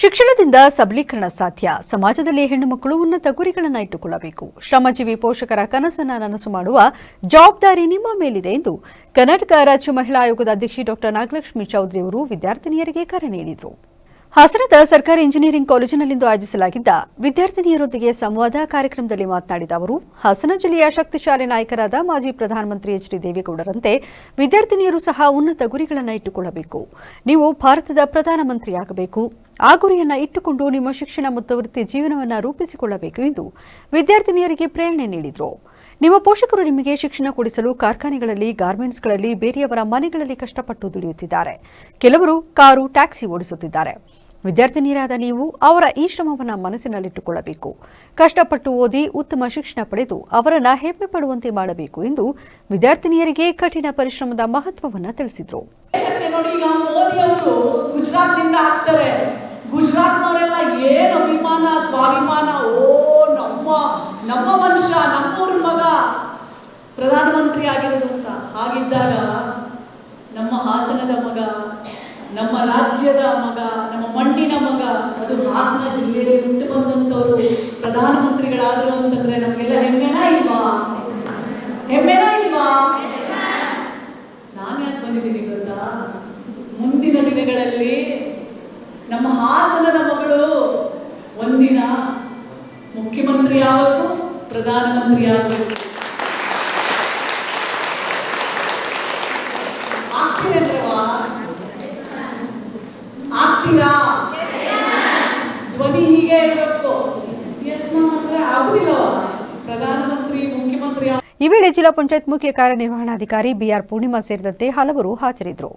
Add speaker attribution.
Speaker 1: ಶಿಕ್ಷಣದಿಂದ ಸಬಲೀಕರಣ ಸಾಧ್ಯ. ಸಮಾಜದಲ್ಲಿ ಹೆಣ್ಣು ಮಕ್ಕಳು ಉನ್ನತ ಗುರಿಗಳನ್ನು ಇಟ್ಟುಕೊಳ್ಳಬೇಕು. ಶ್ರಮಜೀವಿ ಪೋಷಕರ ಕನಸನ್ನ ನನಸು ಮಾಡುವ ಜವಾಬ್ದಾರಿ ನಿಮ್ಮ ಮೇಲಿದೆ ಎಂದು ಕರ್ನಾಟಕ ರಾಜ್ಯ ಮಹಿಳಾ ಆಯೋಗದ ಅಧ್ಯಕ್ಷೆ ಡಾಕ್ಟರ್ ನಾಗಲಕ್ಷ್ಮಿ ಚೌಧರಿ ಅವರು ವಿದ್ಯಾರ್ಥಿನಿಯರಿಗೆ ಕರೆ ನೀಡಿದರು. ಹಾಸನದ ಸರ್ಕಾರಿ ಇಂಜಿನಿಯರಿಂಗ್ ಕಾಲೇಜಿನಲ್ಲಿಂದು ಆಯೋಜಿಸಲಾಗಿದ್ದ ವಿದ್ಯಾರ್ಥಿನಿಯರೊಂದಿಗೆ ಸಂವಾದ ಕಾರ್ಯಕ್ರಮದಲ್ಲಿ ಮಾತನಾಡಿದ ಅವರು, ಹಾಸನ ಜಿಲ್ಲೆಯ ಶಕ್ತಿಶಾಲಿ ನಾಯಕರಾದ ಮಾಜಿ ಪ್ರಧಾನಮಂತ್ರಿ ಎಚ್ ಡಿ ದೇವೇಗೌಡರಂತೆ ವಿದ್ಯಾರ್ಥಿನಿಯರು ಸಹ ಉನ್ನತ ಗುರಿಗಳನ್ನು ಇಟ್ಟುಕೊಳ್ಳಬೇಕು. ನೀವು ಭಾರತದ ಪ್ರಧಾನಮಂತ್ರಿಯಾಗಬೇಕು. ಆ ಗುರಿಯನ್ನು ಇಟ್ಟುಕೊಂಡು ನಿಮ್ಮ ಶಿಕ್ಷಣ ಮತ್ತು ವೃತ್ತಿ ಜೀವನವನ್ನು ರೂಪಿಸಿಕೊಳ್ಳಬೇಕು ಎಂದು ವಿದ್ಯಾರ್ಥಿನಿಯರಿಗೆ ಪ್ರೇರಣೆ ನೀಡಿದರು. ನಿಮ್ಮ ಪೋಷಕರು ನಿಮಗೆ ಶಿಕ್ಷಣ ಕೊಡಿಸಲು ಕಾರ್ಖಾನೆಗಳಲ್ಲಿ, ಗಾರ್ಮೆಂಟ್ಸ್ಗಳಲ್ಲಿ, ಬೇರೆಯವರ ಮನೆಗಳಲ್ಲಿ ಕಷ್ಟಪಟ್ಟು ದುಡಿಯುತ್ತಿದ್ದಾರೆ. ಕೆಲವರು ಕಾರು, ಟ್ಯಾಕ್ಸಿ ಓಡಿಸುತ್ತಿದ್ದಾರೆ. ವಿದ್ಯಾರ್ಥಿನಿಯರಾದ ನೀವು ಅವರ ಈ ಶ್ರಮವನ್ನು ಮನಸ್ಸಿನಲ್ಲಿಟ್ಟುಕೊಳ್ಳಬೇಕು. ಕಷ್ಟಪಟ್ಟು ಓದಿ ಉತ್ತಮ ಶಿಕ್ಷಣ ಪಡೆದು ಅವರನ್ನ ಹೆಮ್ಮೆ ಪಡುವಂತೆ ಮಾಡಬೇಕು ಎಂದು ವಿದ್ಯಾರ್ಥಿನಿಯರಿಗೆ ಕಠಿಣ ಪರಿಶ್ರಮದ ಮಹತ್ವವನ್ನು ತಿಳಿಸಿದರು.
Speaker 2: ಪ್ರಧಾನಮಂತ್ರಿ ಆಗಿರೋದು ಅಂತ ಹಾಗಿದ್ದಾಗ ನಮ್ಮ ಹಾಸನದ ಮಗ, ನಮ್ಮ ರಾಜ್ಯದ ಮಗ, ನಮ್ಮ ಮಣ್ಣಿನ ಮಗ, ಅದು ಹಾಸನ ಜಿಲ್ಲೆಯಲ್ಲಿ ಹುಟ್ಟು ಬಂದಂಥವರು ಪ್ರಧಾನಮಂತ್ರಿಗಳಾದ್ರು ಅಂತಂದ್ರೆ ನಮಗೆಲ್ಲ ಹೆಮ್ಮೆನ ಇಲ್ವಾ? ಹೆಮ್ಮೆನ ಇಲ್ವಾ? ನಾನು ಯಾಕೆ ಬಂದಿದ್ದೀನಿ ಗೊತ್ತಾ? ಮುಂದಿನ ದಿನಗಳಲ್ಲಿ ನಮ್ಮ ಹಾಸನದ ಮಗಳು ಒಂದಿನ ಮುಖ್ಯಮಂತ್ರಿ ಆಗಬೇಕು, ಪ್ರಧಾನಮಂತ್ರಿ ಆಗಬೇಕು. ಆಗ್ತೀರಾ ಧ್ವನಿ ಹೀಗೆ ಇರಬೇಕು. ಎಸ್ ಅಂದ್ರೆ ಆಗುದಿಲ್ಲವಾ ಪ್ರಧಾನಮಂತ್ರಿ, ಮುಖ್ಯಮಂತ್ರಿ
Speaker 1: ಈ ವೇಳೆ ಜಿಲ್ಲಾ ಪಂಚಾಯತ್ ಮುಖ್ಯ ಕಾರ್ಯನಿರ್ವಹಣಾಧಿಕಾರಿ ಬಿಆರ್ ಪೂರ್ಣಿಮಾ ಸೇರಿದಂತೆ ಹಲವರು ಹಾಜರಿದ್ದರು.